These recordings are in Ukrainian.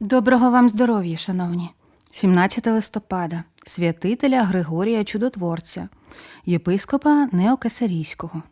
Доброго вам здоров'я, шановні. 17 листопада, святителя Григорія Чудотворця, єпископа Неокесарійського.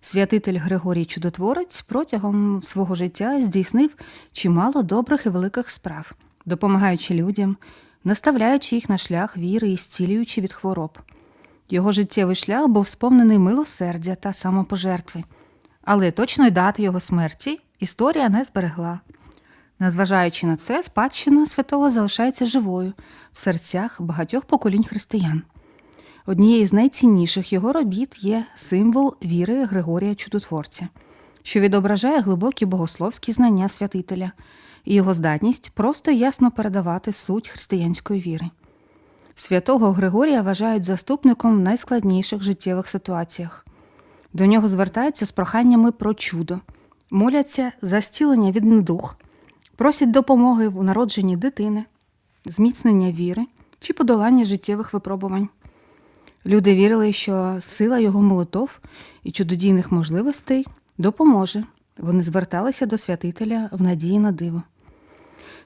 Святитель Григорій Чудотворець протягом свого життя здійснив чимало добрих і великих справ, допомагаючи людям, наставляючи їх на шлях віри і зцілюючи від хвороб. Його життєвий шлях був сповнений милосердя та самопожертви, але точної дати його смерті історія не зберегла. Незважаючи на це, спадщина святого залишається живою в серцях багатьох поколінь християн. Однією з найцінніших його робіт є символ віри Григорія Чудотворця, що відображає глибокі богословські знання святителя і його здатність просто ясно передавати суть християнської віри. Святого Григорія вважають заступником в найскладніших життєвих ситуаціях. До нього звертаються з проханнями про чудо, моляться за зцілення від недух, просять допомоги у народженні дитини, зміцнення віри чи подолання життєвих випробувань. Люди вірили, що сила його молитов і чудодійних можливостей допоможе. Вони зверталися до святителя в надії на диво.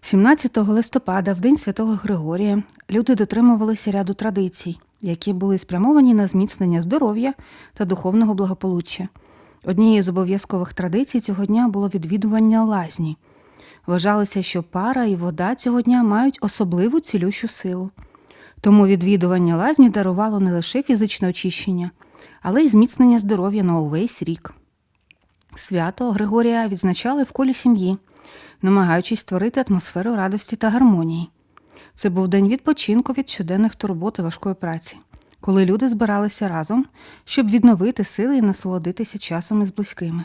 17 листопада, в День Святого Григорія, люди дотримувалися ряду традицій, які були спрямовані на зміцнення здоров'я та духовного благополуччя. Однією з обов'язкових традицій цього дня було відвідування лазні. Вважалося, що пара і вода цього дня мають особливу цілющу силу. Тому відвідування лазні дарувало не лише фізичне очищення, але й зміцнення здоров'я на увесь рік. Свято Григорія відзначали в колі сім'ї, намагаючись створити атмосферу радості та гармонії. Це був день відпочинку від щоденних турбот і важкої праці, коли люди збиралися разом, щоб відновити сили і насолодитися часом із близькими.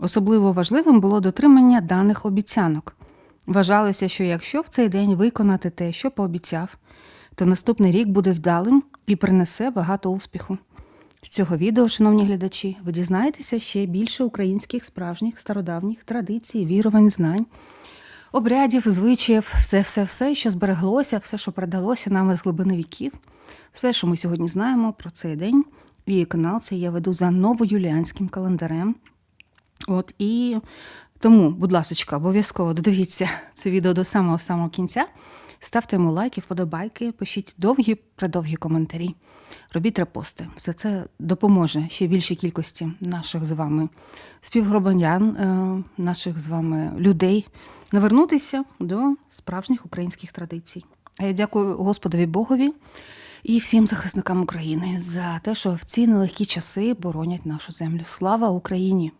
Особливо важливим було дотримання даних обіцянок. Вважалося, що якщо в цей день виконати те, що пообіцяв, то наступний рік буде вдалим і принесе багато успіху. З цього відео, шановні глядачі, ви дізнаєтеся ще більше українських справжніх стародавніх традицій, вірувань, знань, обрядів, звичаїв, все, все, все, що збереглося, все, що передалося нам з глибини віків, все, що ми сьогодні знаємо про цей день. І канал цей я веду за новоюліанським календарем. От і тому, будь ласка, обов'язково додивіться це відео до самого самого кінця. Ставте йому лайки, вподобайки, пишіть довгі, предовгі коментарі, робіть репости. Все це допоможе ще більшій кількості наших з вами співгромадян, е, наших з вами людей навернутися до справжніх українських традицій. А я дякую Господові Богові і всім захисникам України за те, що в ці нелегкі часи боронять нашу землю. Слава Україні!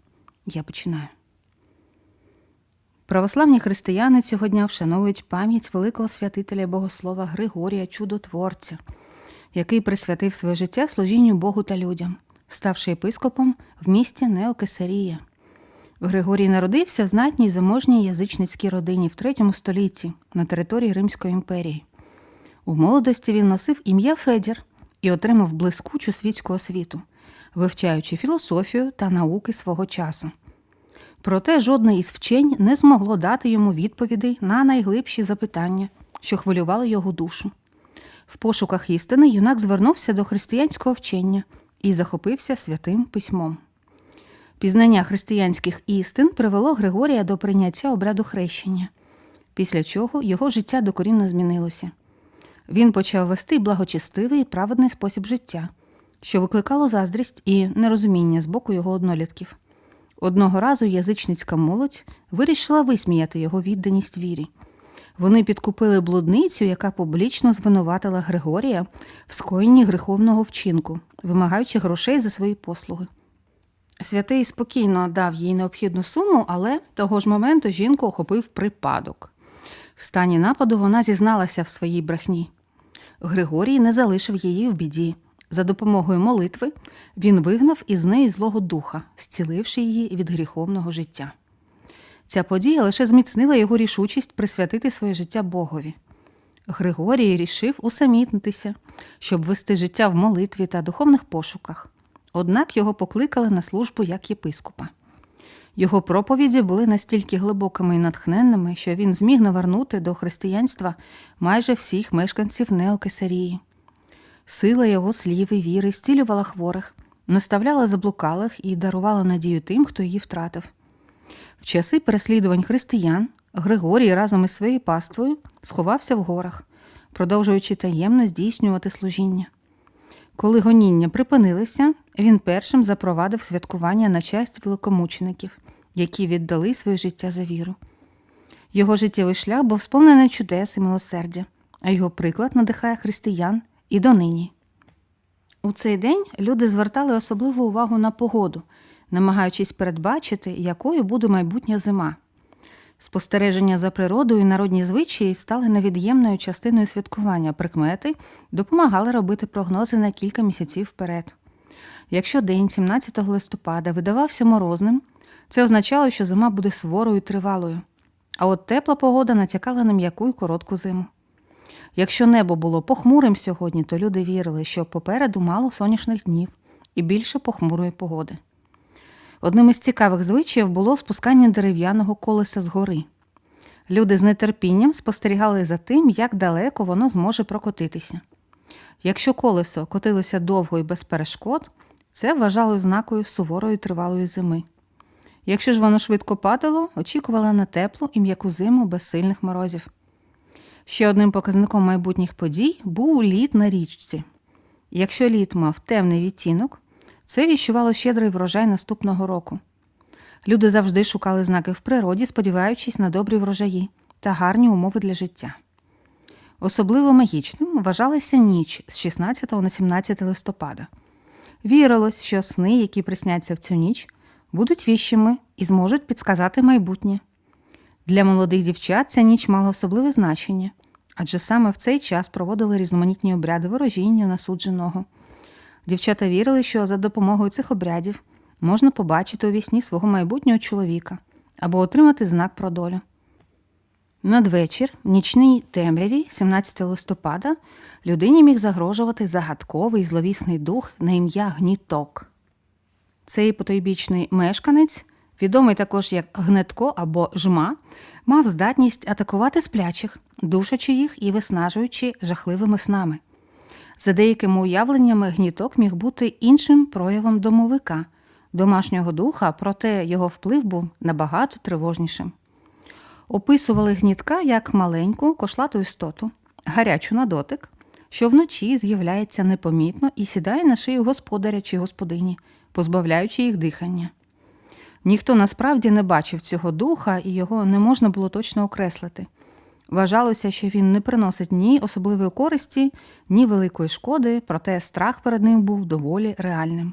Я починаю. Православні християни цього дня вшановують пам'ять великого святителя Богослова Григорія Чудотворця, який присвятив своє життя служінню Богу та людям, ставши єпископом в місті Неокесарія. Григорій народився в знатній заможній язичницькій родині в третьому столітті на території Римської імперії. У молодості він носив ім'я Федір і отримав блискучу світську освіту, вивчаючи філософію та науки свого часу. Проте жодне із вчень не змогло дати йому відповідей на найглибші запитання, що хвилювали його душу. В пошуках істини юнак звернувся до християнського вчення і захопився святим письмом. Пізнання християнських істин привело Григорія до прийняття обряду хрещення, після чого його життя докорінно змінилося. Він почав вести благочестивий і праведний спосіб життя, що викликало заздрість і нерозуміння з боку його однолітків. Одного разу язичницька молодь вирішила висміяти його відданість вірі. Вони підкупили блудницю, яка публічно звинуватила Григорія в скоєнні греховного вчинку, вимагаючи грошей за свої послуги. Святий спокійно дав їй необхідну суму, але того ж моменту жінку охопив припадок. В стані нападу вона зізналася в своїй брехні. Григорій не залишив її в біді. За допомогою молитви він вигнав із неї злого духа, зціливши її від гріховного життя. Ця подія лише зміцнила його рішучість присвятити своє життя Богові. Григорій рішив усамітнитися, щоб вести життя в молитві та духовних пошуках. Однак його покликали на службу як єпископа. Його проповіді були настільки глибокими і натхненними, що він зміг навернути до християнства майже всіх мешканців Неокесарії. Сила його слів і віри зцілювала хворих, наставляла заблукалих і дарувала надію тим, хто її втратив. В часи переслідувань християн Григорій разом із своєю паствою сховався в горах, продовжуючи таємно здійснювати служіння. Коли гоніння припинилися, він першим запровадив святкування на честь великомучеників, які віддали своє життя за віру. Його життєвий шлях був сповнений чудес і милосердя, а його приклад надихає християн і донині. У цей день люди звертали особливу увагу на погоду, намагаючись передбачити, якою буде майбутня зима. Спостереження за природою і народні звичаї стали невід'ємною частиною святкування. Прикмети допомагали робити прогнози на кілька місяців вперед. Якщо день 17 листопада видавався морозним, це означало, що зима буде суворою і тривалою. А от тепла погода натякала на м'яку й коротку зиму. Якщо небо було похмурим сьогодні, то люди вірили, що попереду мало сонячних днів і більше похмурої погоди. Одним із цікавих звичаїв було спускання дерев'яного колеса з гори. Люди з нетерпінням спостерігали за тим, як далеко воно зможе прокотитися. Якщо колесо котилося довго і без перешкод, це вважало знакою суворої тривалої зими. Якщо ж воно швидко падало, очікували на теплу і м'яку зиму без сильних морозів. Ще одним показником майбутніх подій був лід на річці. Якщо лід мав темний відтінок, це віщувало щедрий врожай наступного року. Люди завжди шукали знаки в природі, сподіваючись на добрі врожаї та гарні умови для життя. Особливо магічним вважалася ніч з 16 на 17 листопада. Вірилось, що сни, які присняться в цю ніч, будуть віщими і зможуть підсказати майбутнє. Для молодих дівчат ця ніч мала особливе значення, адже саме в цей час проводили різноманітні обряди ворожіння насудженого. Дівчата вірили, що за допомогою цих обрядів можна побачити у вісні свого майбутнього чоловіка або отримати знак про долю. Надвечір, в нічній темряві, 17 листопада, людині міг загрожувати загадковий зловісний дух на ім'я Гніток. Цей потойбічний мешканець, відомий також як гнетко або жма, мав здатність атакувати сплячих, душачи їх і виснажуючи жахливими снами. За деякими уявленнями, гніток міг бути іншим проявом домовика, домашнього духа, проте його вплив був набагато тривожнішим. Описували гнітка як маленьку кошлату істоту, гарячу на дотик, що вночі з'являється непомітно і сідає на шию господаря чи господині, позбавляючи їх дихання. Ніхто насправді не бачив цього духа, і його не можна було точно окреслити. Вважалося, що він не приносить ні особливої користі, ні великої шкоди, проте страх перед ним був доволі реальним.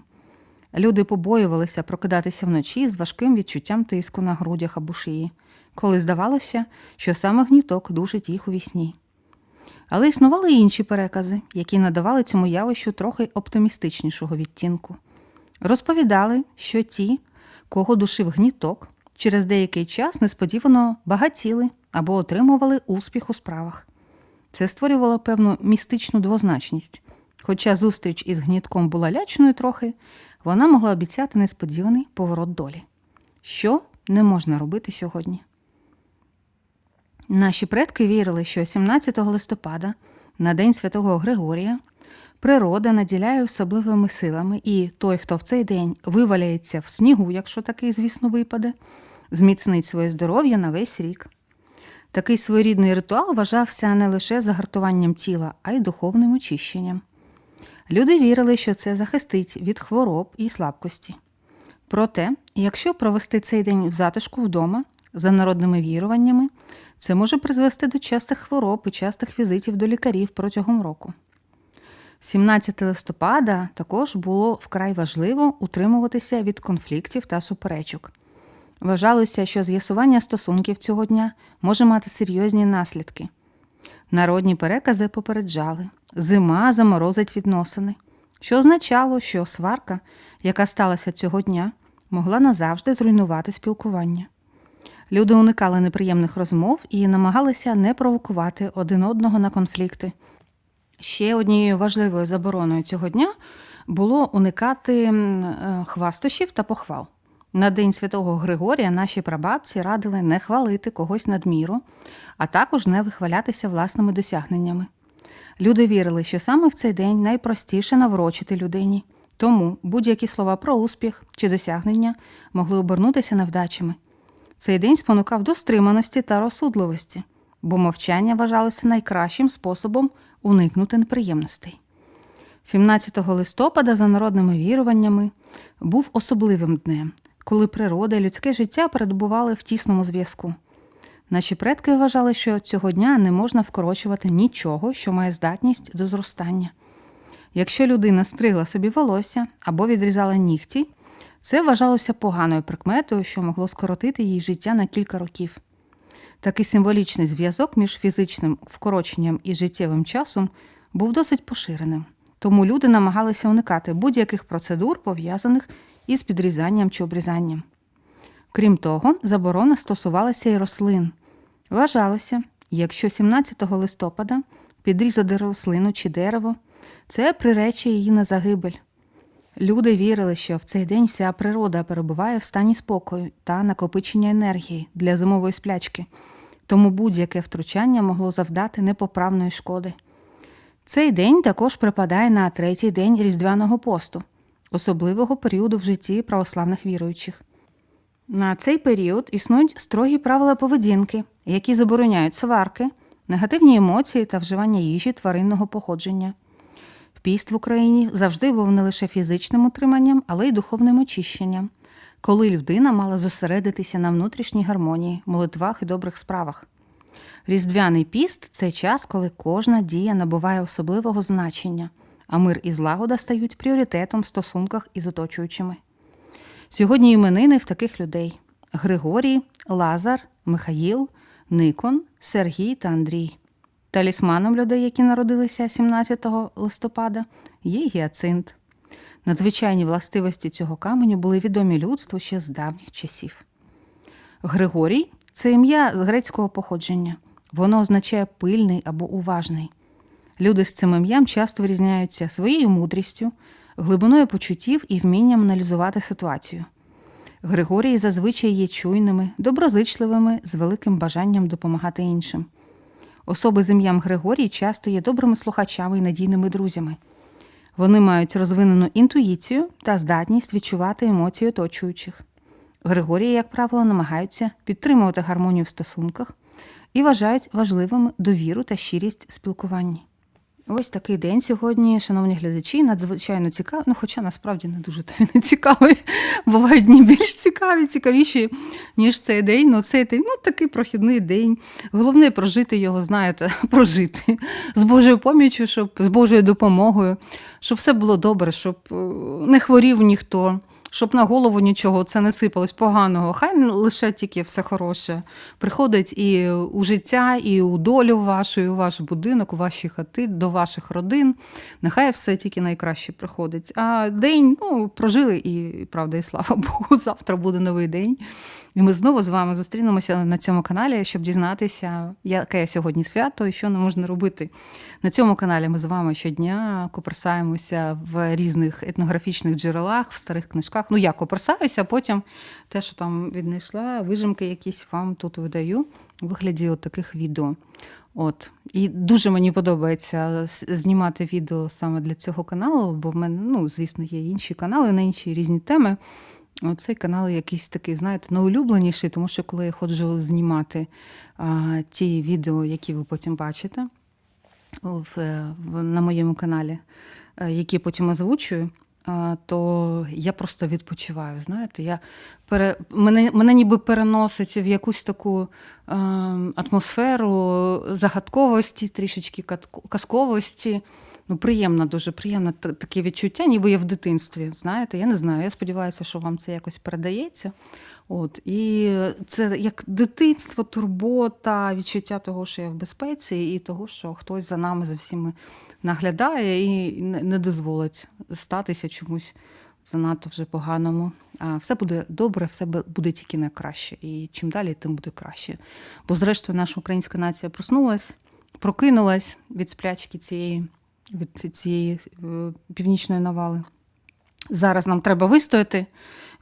Люди побоювалися прокидатися вночі з важким відчуттям тиску на грудях або шиї, коли здавалося, що саме гніток душить їх у вісні. Але існували й інші перекази, які надавали цьому явищу трохи оптимістичнішого відтінку. Розповідали, що ті, кого душив гніток, через деякий час несподівано багатіли або отримували успіх у справах. Це створювало певну містичну двозначність. Хоча зустріч із гнітком була лячною трохи, вона могла обіцяти несподіваний поворот долі. Що не можна робити сьогодні? Наші предки вірили, що 17 листопада, на День Святого Григорія, природа наділяє особливими силами, і той, хто в цей день виваляється в снігу, якщо такий, звісно, випаде, зміцнить своє здоров'я на весь рік. Такий своєрідний ритуал вважався не лише загартуванням тіла, а й духовним очищенням. Люди вірили, що це захистить від хвороб і слабкості. Проте, якщо провести цей день в затишку вдома, за народними віруваннями, це може призвести до частих хвороб і частих візитів до лікарів протягом року. 17 листопада також було вкрай важливо утримуватися від конфліктів та суперечок. Вважалося, що з'ясування стосунків цього дня може мати серйозні наслідки. Народні перекази попереджали, зима заморозить відносини, що означало, що сварка, яка сталася цього дня, могла назавжди зруйнувати спілкування. Люди уникали неприємних розмов і намагалися не провокувати один одного на конфлікти. Ще однією важливою забороною цього дня було уникати е, хвастощів та похвал. На День Святого Григорія наші прабабці радили не хвалити когось надміру, а також не вихвалятися власними досягненнями. Люди вірили, що саме в цей день найпростіше наврочити людині, тому будь-які слова про успіх чи досягнення могли обернутися невдачами. Цей день спонукав до стриманості та розсудливості, бо мовчання вважалося найкращим способом уникнути неприємностей. 17 листопада, за народними віруваннями, був особливим днем, коли природа і людське життя перебували в тісному зв'язку. Наші предки вважали, що цього дня не можна вкорочувати нічого, що має здатність до зростання. Якщо людина стригла собі волосся або відрізала нігті, це вважалося поганою прикметою, що могло скоротити їй життя на кілька років. Такий символічний зв'язок між фізичним вкороченням і життєвим часом був досить поширеним, тому люди намагалися уникати будь-яких процедур, пов'язаних із підрізанням чи обрізанням. Крім того, заборона стосувалася і рослин. Вважалося, якщо 17 листопада підрізати рослину чи дерево, це прирече її на загибель. Люди вірили, що в цей день вся природа перебуває в стані спокою та накопичення енергії для зимової сплячки, тому будь-яке втручання могло завдати непоправної шкоди. Цей день також припадає на третій день Різдвяного посту, особливого періоду в житті православних віруючих. На цей період існують строгі правила поведінки, які забороняють сварки, негативні емоції та вживання їжі тваринного походження. Піст в Україні завжди був не лише фізичним утриманням, але й духовним очищенням, коли людина мала зосередитися на внутрішній гармонії, молитвах і добрих справах. Різдвяний піст це час, коли кожна дія набуває особливого значення, а мир і злагода стають пріоритетом в стосунках із оточуючими. Сьогодні іменини в таких людей: Григорій, Лазар, Михаїл, Никон, Сергій та Андрій. Талісманом людей, які народилися 17 листопада, є гіацинт. Надзвичайні властивості цього каменю були відомі людству ще з давніх часів. Григорій це ім'я з грецького походження. Воно означає пильний або уважний. Люди з цим ім'ям часто вирізняються своєю мудрістю, глибиною почуттів і вмінням аналізувати ситуацію. Григорії зазвичай є чуйними, доброзичливими, з великим бажанням допомагати іншим. Особи з ім'ям Григорій часто є добрими слухачами і надійними друзями. Вони мають розвинену інтуїцію та здатність відчувати емоції оточуючих. Григорії, як правило, намагаються підтримувати гармонію в стосунках і вважають важливими довіру та щирість в спілкуванні. Ось такий день сьогодні, шановні глядачі, надзвичайно цікавий, ну хоча насправді не дуже то він цікавий. Бувають дні більш цікаві, цікавіші, ніж цей день. Ну, цей день, ну такий прохідний день. Головне прожити його, знаєте, прожити з Божою поміччю, щоб з Божою допомогою, щоб все було добре, щоб е, не хворів ніхто. Щоб на голову нічого це не сипалось поганого. Хай не лише тільки все хороше приходить і у життя, і у долю вашу, і у ваш будинок, у ваші хати, до ваших родин. Нехай все тільки найкраще приходить. А день ну, прожили, і правда, і слава Богу, завтра буде новий день. І ми знову з вами зустрінемося на цьому каналі, щоб дізнатися, яке сьогодні свято і що не можна робити. На цьому каналі ми з вами щодня коперсаємося в різних етнографічних джерелах, в старих книжках. Ну, я коперсаюся, а потім те, що там віднайшла, вижимки якісь вам тут видаю у вигляді от таких відео. От. І дуже мені подобається знімати відео саме для цього каналу, бо в мене, ну, звісно, є інші канали на інші різні теми. Цей канал якийсь такий, знаєте, найулюбленіший, тому що коли я ходжу знімати а, ті відео, які ви потім бачите в, в, на моєму каналі, які потім озвучую, то я просто відпочиваю. Знаєте, я пере, мене, мене ніби переносить в якусь таку а, атмосферу загадковості, трішечки казковості. Ну, приємно, дуже приємно таке відчуття, ніби я в дитинстві. Знаєте, я не знаю. Я сподіваюся, що вам це якось передається. От І це як дитинство, турбота, відчуття того, що я в безпеці, і того, що хтось за нами за всіми наглядає і не дозволить статися чомусь занадто вже поганому. А все буде добре, все буде тільки найкраще. І чим далі, тим буде краще. Бо, зрештою, наша українська нація проснулась, прокинулась від сплячки цієї від цієї е, північної навали. Зараз нам треба вистояти,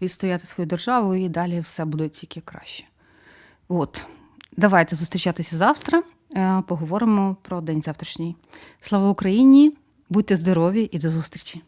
відстояти свою державу, і далі все буде тільки краще. От, давайте зустрічатися завтра. Е, поговоримо про день завтрашній. Слава Україні! Будьте здорові і до зустрічі!